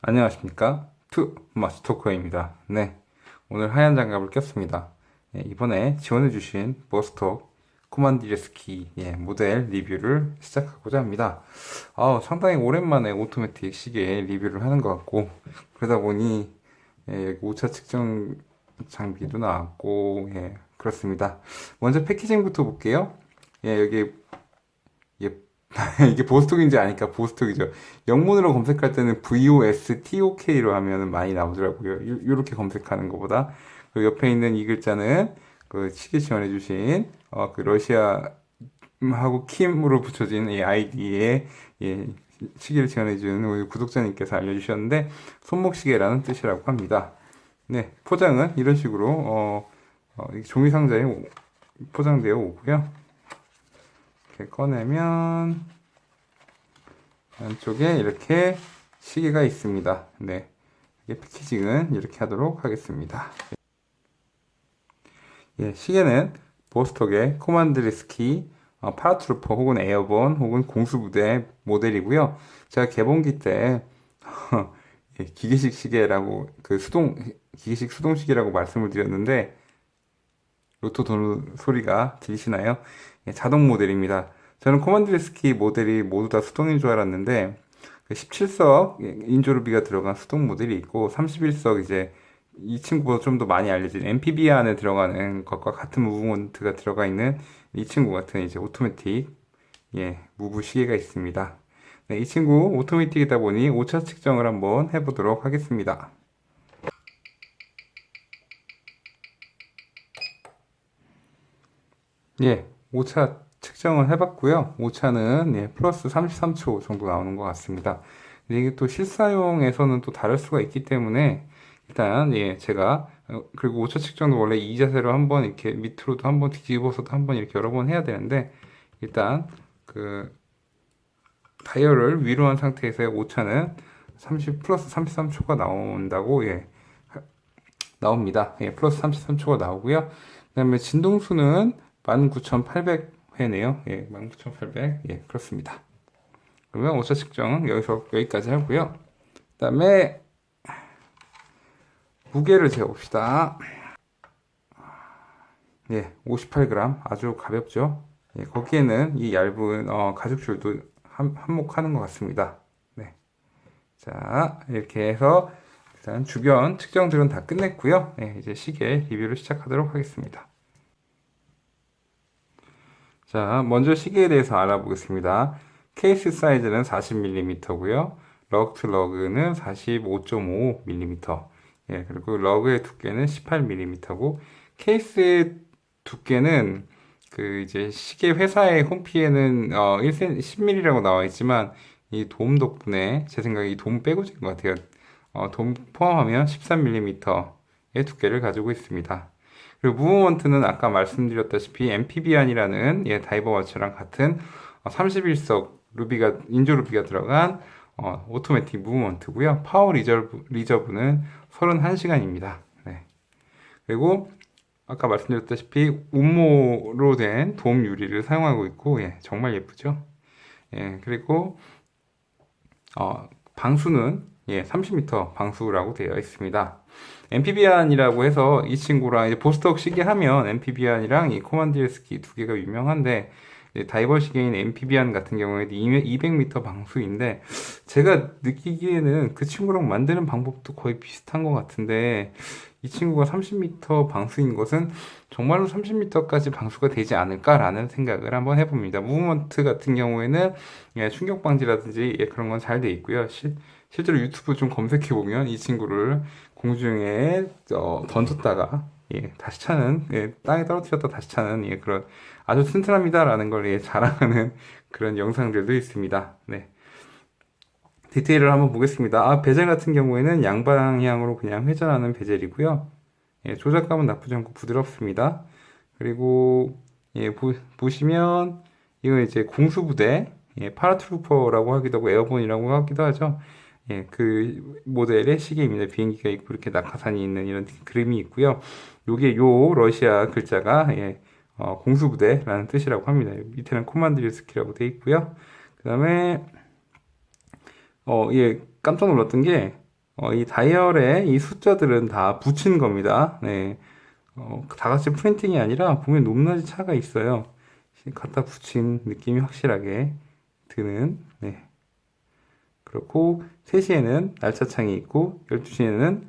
안녕하십니까? 투 마스터코입니다. 네 오늘 하얀 장갑을 꼈습니다. 예, 이번에 지원해주신 보스톡 코만디레스키 예, 모델 리뷰를 시작하고자 합니다. 아, 상당히 오랜만에 오토매틱 시계 리뷰를 하는 것 같고 그러다 보니 예, 여기 오차 측정 장비도 나왔고 예, 그렇습니다. 먼저 패키징부터 볼게요. 예, 여기 예, 이게 보스톡인지 아니까 보스톡이죠. 영문으로 검색할 때는 VOSTOK로 하면 많이 나오더라고요. 이렇게 검색하는 것보다. 그 옆에 있는 이 글자는 그 시계 지원해주신 어, 그 러시아하고 킴으로 붙여진 이 아이디에 예, 시계를 지원해주는 우리 구독자님께서 알려주셨는데 손목시계라는 뜻이라고 합니다. 네, 포장은 이런 식으로 어, 어, 종이 상자에 포장되어 오고요. 이렇게 꺼내면 안쪽에 이렇게 시계가 있습니다. 네. 패키징은 이렇게 하도록 하겠습니다. 예, 시계는 보스톡의 코만드리스키 어, 파라트루퍼 혹은 에어본 혹은 공수부대 모델이고요. 제가 개봉기 때 예, 기계식 시계라고 그 수동 기계식 수동 시계라고 말씀을 드렸는데 로또 도는 소리가 들리시나요? 예, 자동 모델입니다. 저는 코만드리스키 모델이 모두 다 수동인 줄 알았는데 17석 그 인조르비가 들어간 수동 모델이 있고 31석 이제 이 친구보다 좀 더 많이 알려진 MPB 안에 들어가는 것과 같은 무브먼트가 들어가 있는 이 친구 같은 이제 오토매틱 예 무브 시계가 있습니다. 네, 이 친구 오토매틱이다 보니 오차 측정을 한번 해보도록 하겠습니다. 예, 오차 측정을 해봤고요. 오차는 예, 플러스 33초 정도 나오는 것 같습니다. 이게 또 실사용에서는 또 다를 수가 있기 때문에 일단 예 제가 어, 그리고 오차 측정도 원래 이 자세로 한번 이렇게 밑으로도 한번 뒤집어서도 한번 이렇게 여러 번 해야 되는데 일단 그 다이얼을 위로 한 상태에서의 오차는 30 플러스 33초가 나온다고 예 나옵니다. 예 플러스 33초가 나오고요. 그다음에 진동수는 19,800 회네요. 예, 19,800. 예, 그렇습니다. 그러면 오차 측정 여기서 여기까지 하고요. 그 다음에 무게를 재봅시다. 예, 58g 아주 가볍죠. 예, 거기에는 이 얇은 어, 가죽줄도 한, 한몫하는 것 같습니다. 네, 자 이렇게 해서 일단 주변 측정들은 다 끝냈고요. 예, 이제 시계 리뷰를 시작하도록 하겠습니다. 자, 먼저 시계에 대해서 알아보겠습니다. 케이스 사이즈는 40mm고요. 러그 투 러그는 45.5mm. 예, 그리고 러그의 두께는 18mm고 케이스의 두께는 그 이제 시계 회사의 홈피에는 어 1cm 10mm라고 나와 있지만 이 돔 덕분에 제 생각에 이 돔 빼고 진것 같아요. 어, 돔 포함하면 13mm의 두께를 가지고 있습니다. 그리고 무브먼트는 아까 말씀드렸다시피 MPB안이라는 예, 다이버 워치랑 같은 31석 어, 루비가 인조 루비가 들어간 어, 오토매틱 무브먼트고요. 파워 리저브, 리저브는 31시간입니다. 네. 그리고 아까 말씀드렸다시피 운모로 된 도움 유리를 사용하고 있고 예, 정말 예쁘죠. 예, 그리고 어, 방수는 예, 30m 방수라고 되어 있습니다. 엠피비안이라고 해서 이 친구랑 이제 보스톡 시계 하면 엠피비안이랑 이 코만디르스키 두 개가 유명한데 다이버 시계인 엠피비안 같은 경우에는 200m 방수인데 제가 느끼기에는 그 친구랑 만드는 방법도 거의 비슷한 것 같은데 이 친구가 30m 방수인 것은 정말로 30m까지 방수가 되지 않을까라는 생각을 한번 해봅니다. 무브먼트 같은 경우에는 예, 충격 방지라든지 예, 그런 건 잘 돼 있고요. 실, 실제로 유튜브 좀 검색해 보면 이 친구를 공중에 어, 던졌다가 예, 다시 차는 예, 땅에 떨어뜨렸다 다시 차는 예, 그런 아주 튼튼합니다라는 걸 예, 자랑하는 그런 영상들도 있습니다. 네. 디테일을 한번 보겠습니다. 아, 베젤 같은 경우에는 양방향으로 그냥 회전하는 베젤이고요. 예, 조작감은 나쁘지 않고 부드럽습니다. 그리고 예, 보, 보시면 이거 이제 공수부대 예, 파라트루퍼라고 하기도 하고 에어본이라고 하기도 하죠. 예, 그 모델의 시계입니다. 비행기가 있고 이렇게 낙하산이 있는 이런 그림이 있고요. 요게 요 러시아 글자가 예, 어, 공수부대라는 뜻이라고 합니다. 밑에는 코만드리스키라고 되어 있고요. 그 다음에 어, 예, 깜짝 놀랐던 게 어, 이 다이얼에 이 숫자들은 다 붙인 겁니다. 네. 어, 다 같이 프린팅이 아니라 보면 높낮이 차가 있어요. 갖다 붙인 느낌이 확실하게 드는, 네. 그렇고, 3시에는 날짜창이 있고, 12시에는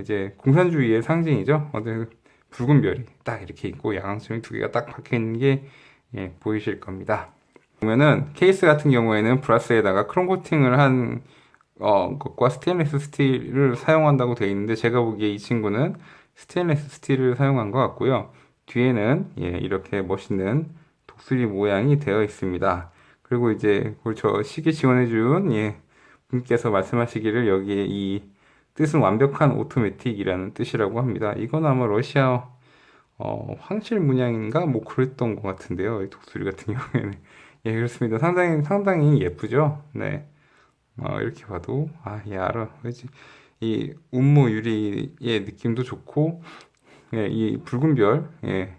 이제 공산주의의 상징이죠. 어떤 붉은 별이 딱 이렇게 있고, 야광점이 두 개가 딱 박혀 있는 게, 예, 보이실 겁니다. 보면은, 케이스 같은 경우에는 브라스에다가 크롬 코팅을 한, 어, 것과 스테인리스 스틸을 사용한다고 되어 있는데, 제가 보기에 이 친구는 스테인리스 스틸을 사용한 것 같고요. 뒤에는, 예, 이렇게 멋있는 독수리 모양이 되어 있습니다. 그리고 이제 저 시계 지원해준 예, 분께서 말씀하시기를 여기에 이 뜻은 완벽한 오토매틱이라는 뜻이라고 합니다. 이건 아마 러시아 어, 황실 문양인가 뭐 그랬던 것 같은데요. 이 독수리 같은 경우에는 예 그렇습니다. 상당히 상당히 예쁘죠. 네 어, 이렇게 봐도 아예 알아. 그지 이 운모 유리의 느낌도 좋고 예, 이 붉은 별 예.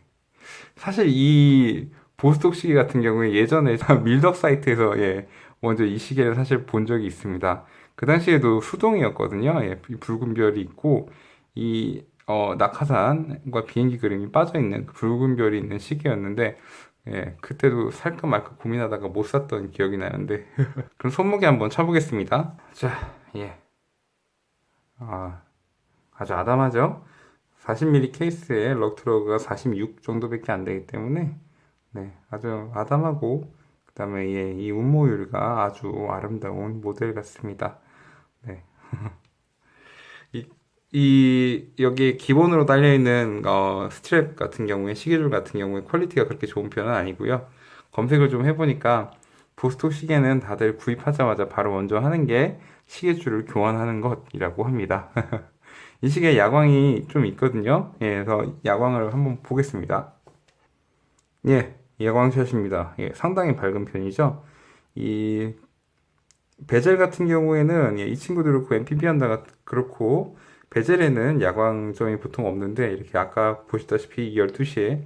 사실 이 보스톡 시계 같은 경우에 예전에 밀덕 사이트에서 예, 먼저 이 시계를 사실 본 적이 있습니다. 그 당시에도 수동이었거든요. 예, 이 붉은 별이 있고 이 어, 낙하산과 비행기 그림이 빠져 있는 그 붉은 별이 있는 시계였는데 예, 그때도 살까 말까 고민하다가 못 샀던 기억이 나는데 그럼 손목에 한번 쳐보겠습니다. 자, 예. 아, 아주 아담하죠? 40mm 케이스에 럭트러그가 46 정도밖에 안 되기 때문에 네, 아주 아담하고 그 다음에 예, 이 운모율가 아주 아름다운 모델 같습니다. 네. 이, 이 여기 기본으로 달려 있는 어, 스트랩 같은 경우에 시계줄 같은 경우에 퀄리티가 그렇게 좋은 편은 아니고요. 검색을 좀 해보니까 보스톡 시계는 다들 구입하자마자 바로 먼저 하는 게 시계줄을 교환하는 것이라고 합니다. 이 시계 야광이 좀 있거든요. 예, 그래서 야광을 한번 보겠습니다. 예, 야광샷입니다. 예, 상당히 밝은 편이죠. 이 베젤 같은 경우에는 예, 이 친구들 그렇고 MPB 한다가 그렇고 베젤에는 야광점이 보통 없는데 이렇게 아까 보시다시피 12시에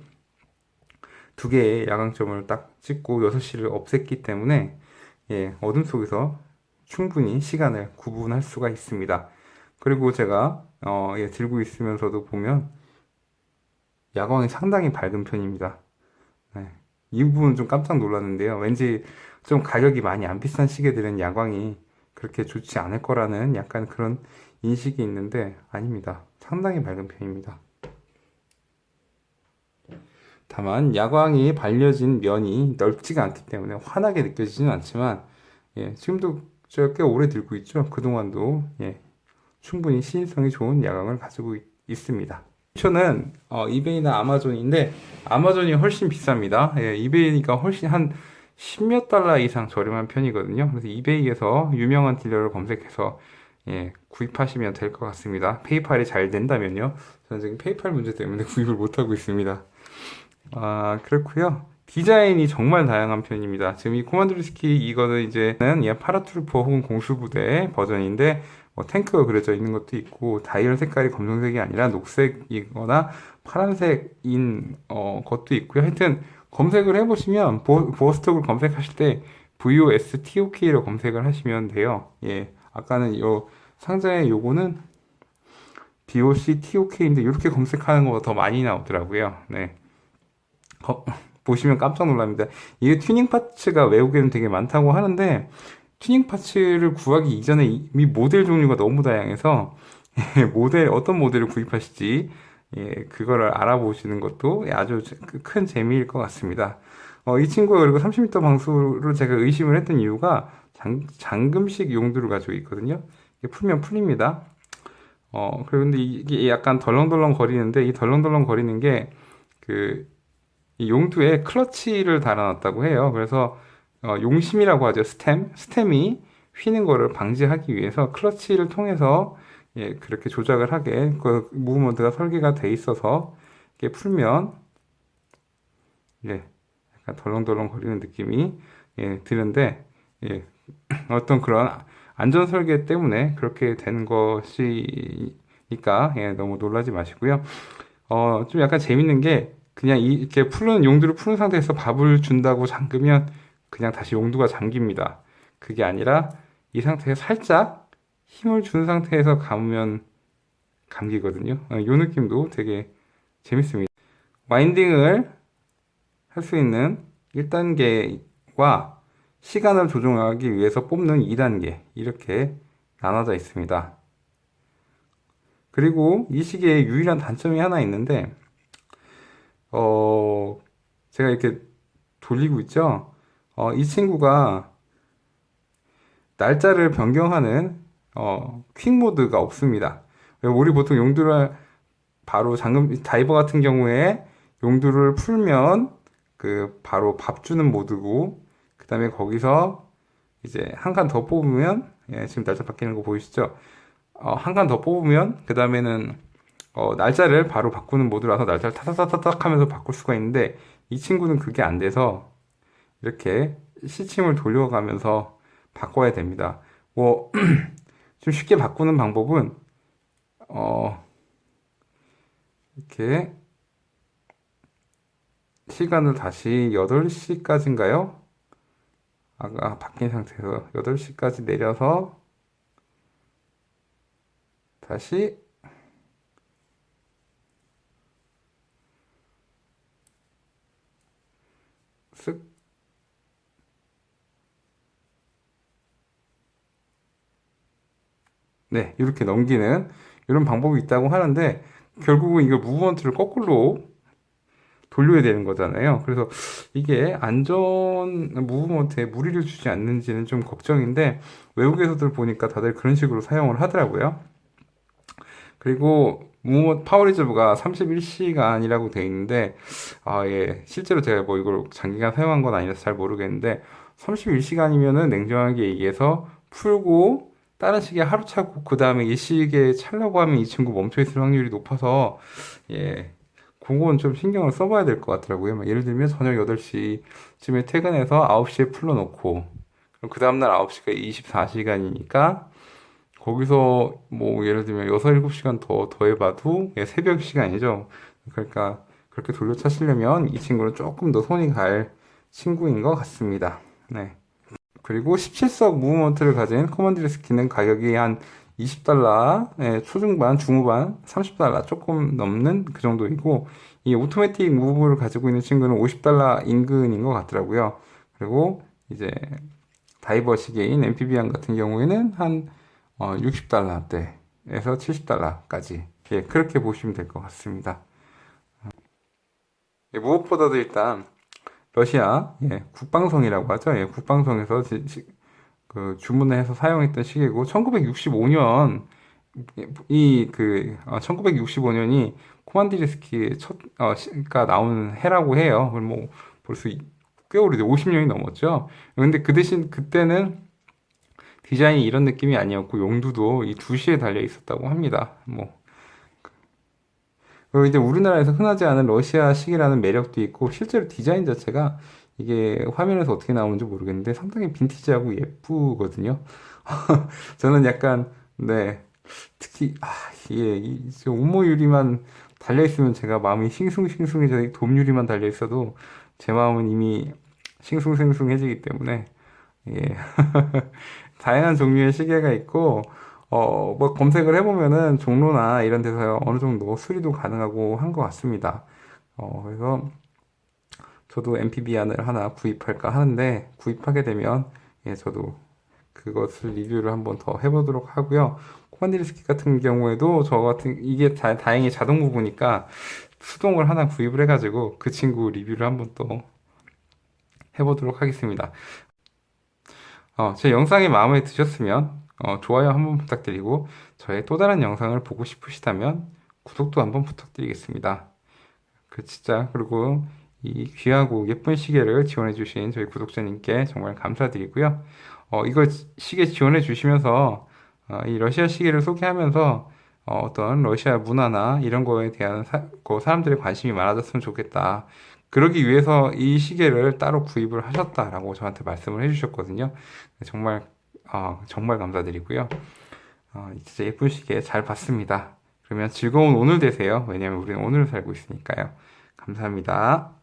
두 개의 야광점을 딱 찍고 6시를 없앴기 때문에 예, 어둠 속에서 충분히 시간을 구분할 수가 있습니다. 그리고 제가 어, 예, 들고 있으면서도 보면 야광이 상당히 밝은 편입니다. 네. 이 부분은 좀 깜짝 놀랐는데요. 왠지 좀 가격이 많이 안 비싼 시계들은 야광이 그렇게 좋지 않을 거라는 약간 그런 인식이 있는데 아닙니다. 상당히 밝은 편입니다. 다만 야광이 발려진 면이 넓지가 않기 때문에 환하게 느껴지지는 않지만 예, 지금도 제가 꽤 오래 들고 있죠. 그동안도 예, 충분히 시인성이 좋은 야광을 가지고 있, 습니다 옵션은 어, 이베이나 아마존인데 아마존이 훨씬 비쌉니다. 예, 이베이니까 훨씬 한 10몇 달러 이상 저렴한 편이거든요. 그래서 이베이에서 유명한 딜러를 검색해서 예, 구입하시면 될 것 같습니다. 페이팔이 잘 된다면요. 저는 지금 페이팔 문제 때문에 구입을 못하고 있습니다. 아, 그렇고요 디자인이 정말 다양한 편입니다. 지금 이 코만드리스키 이거는 이제는 예, 파라투르포 혹은 공수부대 버전인데 뭐 탱크가 그려져 있는 것도 있고 다이얼 색깔이 검정색이 아니라 녹색이거나 파란색인 어, 것도 있고요. 하여튼 검색을 해보시면 보, 보스톡을 검색하실 때 VOSTOK로 검색을 하시면 돼요. 예, 아까는 요 상자의 요거는 BOCTOK인데 이렇게 검색하는 것보다 더 많이 나오더라고요. 네. 어, 보시면 깜짝 놀랍니다. 이게 튜닝 파츠가 외국에는 되게 많다고 하는데 튜닝 파츠를 구하기 이전에 이미 모델 종류가 너무 다양해서 모델 어떤 모델을 구입하실지 예, 그거를 알아보시는 것도 아주 그큰 재미일 것 같습니다. 어, 이 친구가 그리고 30m 방수를 제가 의심을 했던 이유가 장, 잠금식 용도를 가지고 있거든요. 풀면 풀립니다. 어, 그런데 이게 약간 덜렁덜렁 거리는데 이 덜렁덜렁 거리는 게 그 이 용두에 클러치를 달아놨다고 해요. 그래서 어, 용심이라고 하죠. 스템. 스템이 휘는 거를 방지하기 위해서 클러치를 통해서 예, 그렇게 조작을 하게 그 무브먼트가 설계가 돼 있어서 이렇게 풀면 예, 약간 덜렁덜렁 거리는 느낌이 예, 드는데 예, 어떤 그런 안전 설계 때문에 그렇게 된 것이니까 예, 너무 놀라지 마시고요. 어, 좀 약간 재밌는 게 그냥 이렇게 푸는 용두를 푸는 상태에서 밥을 준다고 잠그면 그냥 다시 용두가 잠깁니다. 그게 아니라 이 상태에 살짝 힘을 준 상태에서 감으면 감기거든요. 어, 이 느낌도 되게 재밌습니다. 와인딩을 할 수 있는 1단계와 시간을 조정하기 위해서 뽑는 2단계 이렇게 나눠져 있습니다. 그리고 이 시계의 유일한 단점이 하나 있는데 어 제가 이렇게 돌리고 있죠. 어, 이 친구가 날짜를 변경하는 어, 퀵 모드가 없습니다. 우리 보통 용두를 바로 잠금 다이버 같은 경우에 용두를 풀면 그 바로 밥 주는 모드고 그 다음에 거기서 이제 한 칸 더 뽑으면 예, 지금 날짜 바뀌는 거 보이시죠? 어, 한 칸 더 뽑으면 그 다음에는 어, 날짜를 바로 바꾸는 모드라서 날짜를 타닥타닥 하면서 바꿀 수가 있는데 이 친구는 그게 안 돼서 이렇게 시침을 돌려가면서 바꿔야 됩니다. 뭐, 좀 쉽게 바꾸는 방법은, 어, 이렇게, 시간을 다시 8시까지인가요? 아까 바뀐 상태에서 8시까지 내려서, 다시, 네, 이렇게 넘기는 이런 방법이 있다고 하는데 결국은 이걸 무브먼트를 거꾸로 돌려야 되는 거잖아요. 그래서 이게 안전 무브먼트에 무리를 주지 않는지는 좀 걱정인데 외국에서들 보니까 다들 그런 식으로 사용을 하더라고요. 그리고 무브먼트 파워 리저브가 31시간이라고 돼 있는데 아, 예. 실제로 제가 뭐 이걸 장기간 사용한 건 아니라서 잘 모르겠는데 31시간이면은 냉정하게 얘기해서 풀고 다른 시계 하루 차고 그 다음에 이 시계 차려고 하면 이 친구 멈춰 있을 확률이 높아서 예 그건 좀 신경을 써봐야 될 것 같더라고요. 막 예를 들면 저녁 8시쯤에 퇴근해서 9시에 풀러놓고 그럼 그 다음날 9시가 24시간이니까 거기서 뭐 예를 들면 6, 7시간 더 더해봐도 예, 새벽 시간이죠. 그러니까 그렇게 돌려차시려면 이 친구는 조금 더 손이 갈 친구인 것 같습니다. 네. 그리고 17석 무브먼트를 가진 커먼드 리스 키는 가격이 한 20달러, 예, 초중반, 중후반, 30달러 조금 넘는 그 정도이고, 이 오토매틱 무브를 가지고 있는 친구는 50달러 인근인 것 같더라고요. 그리고 이제 다이버 시계인 MPB안 같은 경우에는 한 60달러대에서 어, 70달러까지 예, 그렇게 보시면 될 것 같습니다. 예, 무엇보다도 일단 러시아 예, 국방성이라고 하죠. 예, 국방성에서 지, 지, 그 주문을 해서 사용했던 시계고 1965년 이그 어, 1965년이 코만디리스키의 첫가 어, 나오는 해라고 해요. 뭐 벌써 꽤 오래돼 50년이 넘었죠. 근데 그 대신 그때는 디자인이 이런 느낌이 아니었고 용두도 이 2시에 달려 있었다고 합니다. 뭐 그리고 이제 우리나라에서 흔하지 않은 러시아 식이라는 매력도 있고 실제로 디자인 자체가 이게 화면에서 어떻게 나오는지 모르겠는데 상당히 빈티지하고 예쁘거든요. 저는 약간 네. 특히 아 이게 이 온모 유리만 달려 있으면 제가 마음이 싱숭싱숭해져 돔 유리만 달려 있어도 제 마음은 이미 싱숭생숭해지기 때문에 예. 다양한 종류의 시계가 있고 어, 뭐 검색을 해보면은 종로나 이런 데서 어느 정도 수리도 가능하고 한 것 같습니다. 어, 그래서 저도 MPB안을 하나 구입할까 하는데 구입하게 되면 예, 저도 그것을 리뷰를 한번 더 해보도록 하고요. 코만디리스키 같은 경우에도 저 같은 이게 다, 다행히 자동 부분이니까 수동을 하나 구입을 해가지고 그 친구 리뷰를 한번 또 해보도록 하겠습니다. 어, 제 영상이 마음에 드셨으면 어, 좋아요 한번 부탁드리고 저의 또 다른 영상을 보고 싶으시다면 구독도 한번 부탁드리겠습니다. 그 진짜 그리고 이 귀하고 예쁜 시계를 지원해 주신 저희 구독자님께 정말 감사드리고요. 어, 이거 시계 지원해 주시면서 어, 이 러시아 시계를 소개하면서 어, 떤 러시아 문화나 이런 거에 대한 사, 그 사람들의 관심이 많아졌으면 좋겠다. 그러기 위해서 이 시계를 따로 구입을 하셨다라고 저한테 말씀을 해주셨거든요. 정말 어, 정말 감사드리고요. 어, 진짜 예쁜 시계 잘 봤습니다. 그러면 즐거운 오늘 되세요. 왜냐면 우리는 오늘 살고 있으니까요. 감사합니다.